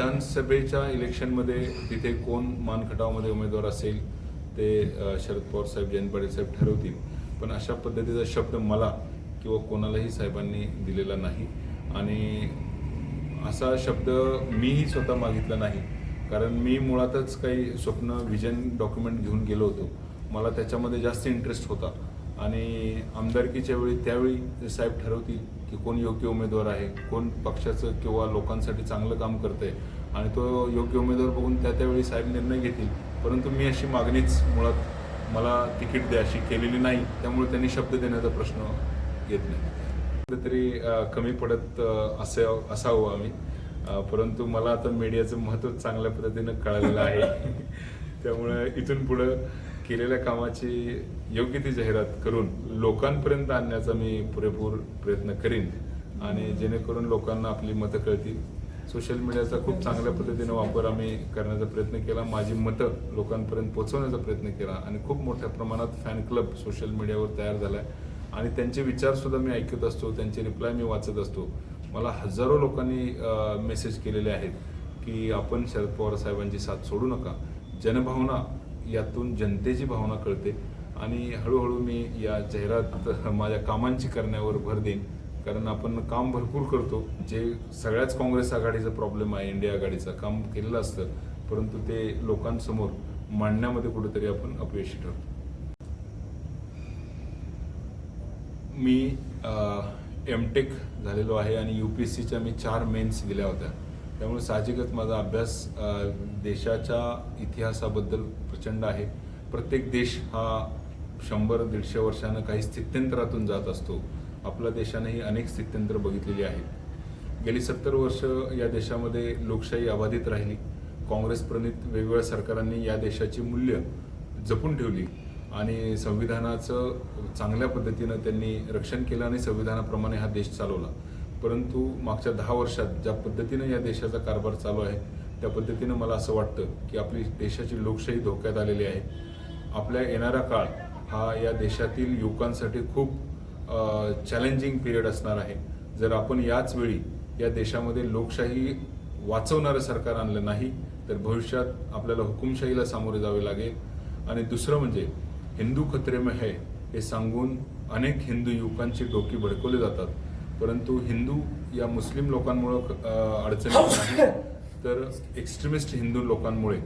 विधानसभेच्या इलेक्शनमध्ये तिथे कोण मानखटावमध्ये उमेदवार असेल ते शरद पवार साहेब जयंत पाटील साहेब ठरवतील. पण अशा पद्धतीचा शब्द मला किंवा कोणालाही साहेबांनी दिलेला नाही. आणि असा शब्द मीही स्वतः मागितला नाही. कारण मी मुळातच काही स्वप्न विजन डॉक्युमेंट घेऊन गेलो होतो. मला त्याच्यामध्ये जास्त इंटरेस्ट होता. आणि आमदारकीच्या वेळी त्यावेळी ते साहेब ठरवतील की कोण योग्य उमेदवार आहे कोण पक्षाचं किंवा लोकांसाठी चांगलं काम करतंय. आणि तो योग्य उमेदवार बघून त्या त्यावेळी साहेब निर्णय घेतील. परंतु मी अशी मागणीच मुळात मला तिकीट द्या अशी केलेली नाही. त्यामुळे त्यांनी शब्द देण्याचा प्रश्न येत नाही. तरी कमी पडत अ, असे असावं आम्ही. परंतु मला आता मीडियाचं महत्त्व चांगल्या पद्धतीनं कळलेलं आहे. त्यामुळे इथून पुढं केलेल्या कामाची योग्य ती जाहिरात करून लोकांपर्यंत आणण्याचा मी पुरेपूर प्रयत्न करीन. आणि जेणेकरून लोकांना आपली मतं कळतील. सोशल मीडियाचा खूप चांगल्या पद्धतीने वापर आम्ही करण्याचा प्रयत्न केला. माझी मतं लोकांपर्यंत पोहोचवण्याचा प्रयत्न केला. आणि खूप मोठ्या प्रमाणात फॅन क्लब सोशल मीडियावर तयार झाला आहे आणि त्यांचे विचारसुद्धा मी ऐकत असतो. त्यांचे रिप्लाय मी वाचत असतो. मला हजारो लोकांनी मेसेज केलेले आहेत की आपण शरद पवार साहेबांची साथ सोडू नका. जनभावना यातून जनतेची भावना कळते. आणि हळूहळू मी या जाहिरात माझ्या कामांची करण्यावर भर देईन. कारण आपण काम भरपूर करतो. जे सगळ्याच काँग्रेस आघाडीचा प्रॉब्लेम आहे इंडिया आघाडीचं. काम केलेलं असतं. परंतु ते लोकांसमोर मांडण्यामध्ये कुठेतरी आपण अपयशी ठरतो. मी एम टेक झालेलो आहे आणि यू पी एस सीच्या मी चार मेन्स दिल्या होत्या. त्यामुळे साहजिकच माझा अभ्यास देशाच्या इतिहासाबद्दल प्रचंड आहे. प्रत्येक देश हा शंभर दीडशे वर्षानं काही स्थित्यंतरातून जात असतो. आपल्या देशानेही अनेक स्थित्यंतर बघितलेली आहेत. गेली सत्तर वर्ष या देशामध्ये लोकशाही अबाधित राहिली. काँग्रेस प्रणित वेगवेगळ्या सरकारांनी या देशाची मूल्य जपून ठेवली आणि संविधानाचं चांगल्या पद्धतीनं त्यांनी रक्षण केलं आणि संविधानाप्रमाणे हा देश चालवला. परंतु मागच्या दहा वर्षात ज्या पद्धतीनं या देशाचा कारभार चालू आहे त्या पद्धतीनं मला असं वाटतं की आपली देशाची लोकशाही धोक्यात आलेली आहे. आपल्या येणारा काळ हा या देशातील युवकांसाठी खूप चॅलेंजिंग पिरियड असणार आहे. जर आपण याच वेळी या देशामध्ये लोकशाही वाचवणारं सरकार आणलं नाही तर भविष्यात आपल्याला हुकुमशाहीला सामोरे जावे लागेल. आणि दुसरं म्हणजे हिंदू खत्रेम है हे सांगून अनेक हिंदू युवकांची डोकी भडकवली जातात. परंतु हिंदू या मुस्लिम लोकांमुळं अडचणीत नाही तर एक्स्ट्रीमिस्ट हिंदू लोकांमुळे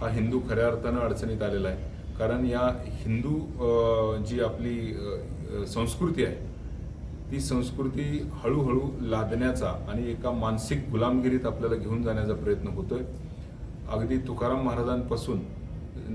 हा हिंदू खऱ्या अर्थानं अडचणीत आलेला आहे. कारण या हिंदू जी आपली संस्कृती आहे ती संस्कृती हळूहळू लादण्याचा आणि एका मानसिक गुलामगिरीत आपल्याला घेऊन जाण्याचा प्रयत्न होतोय. अगदी तुकाराम महाराजांपासून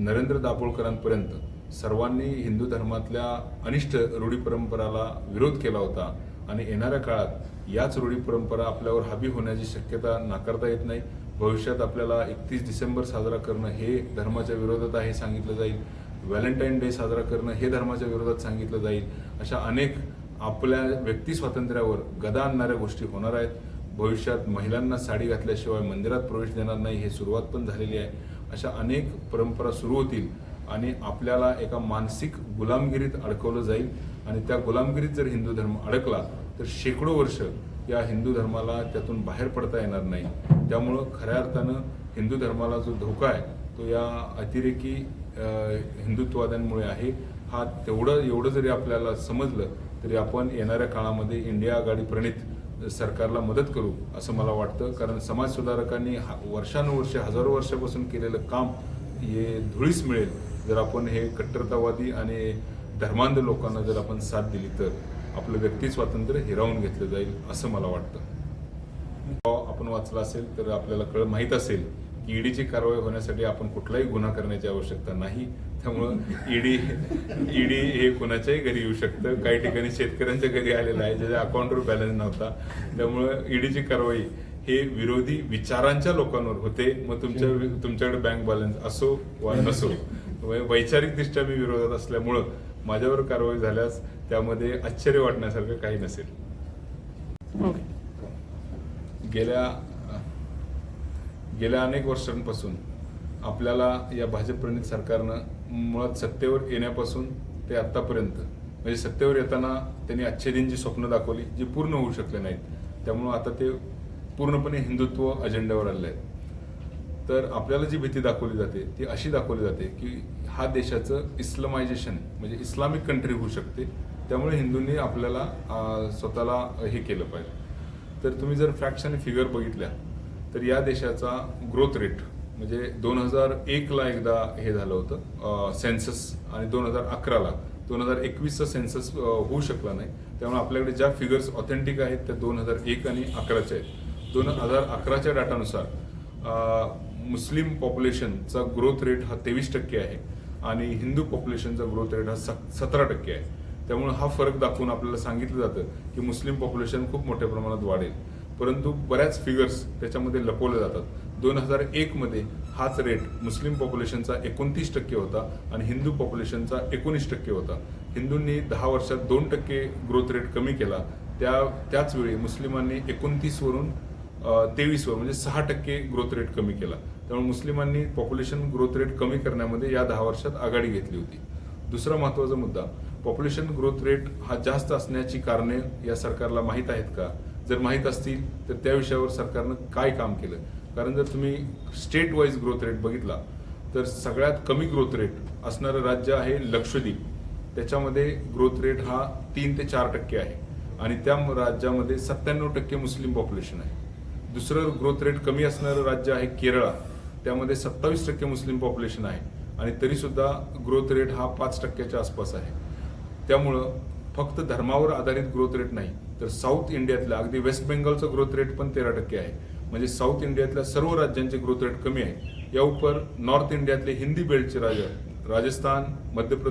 नरेंद्र दाभोळकरांपर्यंत सर्वांनी हिंदू धर्मातल्या अनिष्ट रूढी परंपराला विरोध केला होता. आणि येणाऱ्या काळात याच रूढी परंपरा आपल्यावर हाबी होण्याची शक्यता नाकारता येत नाही. भविष्यात आपल्याला एकतीस डिसेंबर साजरा करणं हे धर्माच्या विरोधात आहे हे सांगितलं जाईल. व्हॅलेंटाईन डे साजरा करणं हे धर्माच्या विरोधात सांगितलं जाईल. अशा अनेक आपल्या व्यक्ती स्वातंत्र्यावर गदा आणणाऱ्या गोष्टी होणार आहेत. भविष्यात महिलांना साडी घातल्याशिवाय मंदिरात प्रवेश देणार नाही हे सुरुवात पण झालेली आहे. अशा अनेक परंपरा सुरू होतील आणि आपल्याला एका मानसिक गुलामगिरीत अडकवलं जाईल. आणि त्या गुलामगिरीत जर हिंदू धर्म अडकला तर शेकडो वर्ष या हिंदू धर्माला त्यातून बाहेर पडता येणार नाही. त्यामुळं खऱ्या अर्थानं हिंदू धर्माला जो धोका आहे तो या अतिरेकी हिंदुत्ववाद्यांमुळे आहे. हा तेवढं एवढं जरी आपल्याला समजलं तरी आपण येणाऱ्या काळामध्ये इंडिया आघाडी प्रणित सरकारला मदत करू असं मला वाटतं. कारण समाजसुधारकांनी हा- वर्षानुवर्षे हजारो वर्षापासून केलेलं काम हे धुळीस मिळेल. जर आपण हे कट्टरतावादी आणि धर्मांध लोकांना जर आपण साथ दिली तर आपलं व्यक्ती स्वातंत्र्य हिरावून घेतलं जाईल असं मला वाटतं. आपण वाचला असेल तर आपल्याला कळ माहीत असेल की ईडीची कारवाई होण्यासाठी आपण कुठलाही गुन्हा करण्याची आवश्यकता नाही. त्यामुळं ईडी ईडी हे कोणाच्याही घरी येऊ शकतं. काही ठिकाणी शेतकऱ्यांच्या घरी आलेलं आहे ज्याच्या अकाउंटवर बॅलन्स नव्हता. त्यामुळं ईडीची कारवाई हे विरोधी विचारांच्या लोकांवर होते. मग तुमच्या तुमच्याकडे बँक बॅलन्स असो वा नसो वै- वैचारिकदृष्ट्या मी विरोधात असल्यामुळं माझ्यावर कारवाई झाल्यास त्यामध्ये आश्चर्य वाटण्यासारखं काही नसेल. गेल्या गेल्या अनेक वर्षांपासून आपल्याला या भाजप प्रणित सरकारनं मुळात सत्तेवर येण्यापासून ते आत्तापर्यंत म्हणजे सत्तेवर येताना त्यांनी आच्छादींची स्वप्न दाखवली जी पूर्ण होऊ शकले नाहीत. त्यामुळं आता ते पूर्णपणे हिंदुत्व अजेंड्यावर आले आहेत तर आपल्याला जी भीती दाखवली जाते ती अशी दाखवली जाते की हा देशाचं इस्लामायझेशन म्हणजे इस्लामिक कंट्री होऊ शकते. त्यामुळे हिंदूंनी आपल्याला स्वतःला हे केलं पाहिजे. तर तुम्ही जर फॅक्ट्स आणि फिगर बघितल्या तर या देशाचा ग्रोथ रेट म्हणजे दोन हजार एकला एकदा हे झालं होतं. सेन्सस आणि दोन हजार अकराला. दोन हजार एकवीसचा सेन्सस होऊ शकला नाही. त्यामुळे आपल्याकडे ज्या फिगर्स ऑथेंटिक आहेत त्या दोन हजार एक आणि अकराच्या आहेत. दोन हजार अकराच्या डाटानुसार मुस्लिम पॉप्युलेशनचा ग्रोथ रेट हा तेवीस टक्के आहे आणि हिंदू पॉप्युलेशनचा ग्रोथ रेट हा सतरा टक्के आहे. त्यामुळे हा फरक दाखवून आपल्याला सांगितलं जातं की मुस्लिम पॉप्युलेशन खूप मोठ्या प्रमाणात वाढेल. परंतु बऱ्याच फिगर्स त्याच्यामध्ये लपवले जातात. दोन हजार एकमध्ये हाच रेट मुस्लिम पॉप्युलेशनचा एकोणतीस टक्के होता आणि हिंदू पॉप्युलेशनचा एकोणीस टक्के होता. हिंदूंनी दहा वर्षात दोन टक्के ग्रोथ रेट कमी केला. त्या त्याच वेळी मुस्लिमांनी एकोणतीसवरून तेवीसवर म्हणजे सहा टक्के ग्रोथ रेट कमी केला. त्यामुळे मुस्लिमांनी पॉप्युलेशन ग्रोथ रेट कमी करण्यामध्ये या दहा वर्षात आघाडी घेतली होती. दुसरा महत्त्वाचा मुद्दा पॉप्युलेशन ग्रोथ रेट हा जास्त असण्याची कारणे या सरकारला माहीत आहेत का? जर माहीत असतील तर त्या विषयावर सरकारनं काय काम केलं? कारण जर तुम्ही स्टेट वाईज ग्रोथ रेट बघितला तर सगळ्यात कमी ग्रोथ रेट असणारं राज्य आहे लक्षद्वीप. त्याच्यामध्ये ग्रोथ रेट हा तीन ते चार टक्के आहे. आणि त्या राज्यामध्ये सत्त्याण्णव टक्के मुस्लिम पॉप्युलेशन आहे. दुसरं ग्रोथ रेट कमी असणारं राज्य आहे केरळा. त्यामध्ये सत्तावीस टक्के मुस्लिम पॉप्युलेशन आहे. आणि तरीसुद्धा ग्रोथ रेट हा पाच टक्क्याच्या आसपास आहे. त्यामुळं फक्त धर्मावर आधारित ग्रोथ रेट नाही तर साऊथ इंडियातल्या अगदी वेस्ट बेंगॉलचा ग्रोथ रेट पण तेरा टक्के आहे. म्हणजे साऊथ इंडियातल्या सर्व राज्यांचे ग्रोथ रेट कमी आहे. या उपर नॉर्थ इंडियातले हिंदी बेल्टचे राज्य राजस्थान मध्य प्रदेश